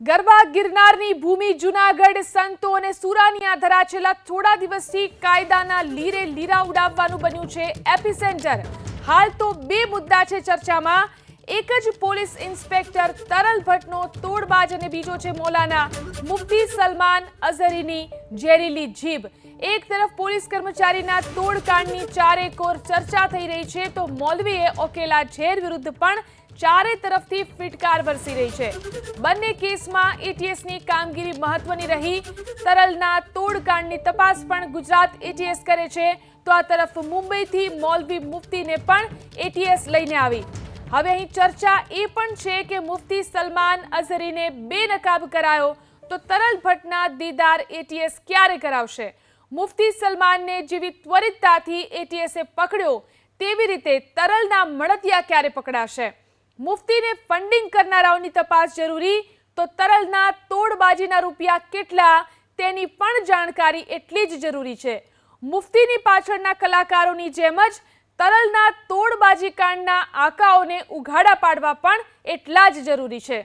ગરબા ગિરનારની ભૂમિ જુનાગઢ સંતો અને સુરાની આધરા છેલ્લા થોડા દિવસથી કાયદાના લીરે લીરા ઉડાવવાનું બન્યું છે એપિસેન્ટર. હાલ તો બે મુદ્દા છે ચર્ચામાં. એક જ પોલીસ ઇન્સ્પેક્ટર તરલ ભટ્ટનો તોડબાજ અને બીજો છે મોલાના મુફ્તી સલમાન અઝહરીની ઝેરીલી જીભ. એક તરફ પોલીસ કર્મચારીના તોડકાંડની ચારેકોર ચર્ચા થઈ રહી છે, તો મોલવીએ ઓકેલા ઝેર વિરુદ્ધ પણ ચારે તરફથી ફિટકાર વરસી રહી છે. બંને કેસમાં એટીએસની કામગીરી મહત્વની રહી. તરલના તોડકાંડની તપાસ પણ ગુજરાત એટીએસ કરે છે. તો આ તરફ મુંબઈથી મોલવી મુફ્તીને પણ એટીએસ લઈને આવી. હવે અહીં ચર્ચા એ પણ છે કે મુફતી સલમાન અઝહરીને બેનકાબ કરાયો તો તરલ ભટ્ટના દીદાર એટીએસ ક્યારે કરાવશે? મુફતી સલમાનને જેવી ત્વરિતતાથી એટીએસે પકડ્યો, તેવી રીતે તરલના મળતિયા ક્યારે પકડાશે? મુફતીને ફંડિંગ કરનારાઓની તપાસ જરૂરી? તો તરલના તોડબાજીના રૂપિયા કેટલા? તેની પણ જાણકારી એટલી જ જરૂરી છે. મુફતીની પાછળના કલાકારોની જેમ જ તરલના તોડબાજી કાંડના આકાઓને ઉઘાડા પાડવા પણ એટલા જ જરૂરી છે.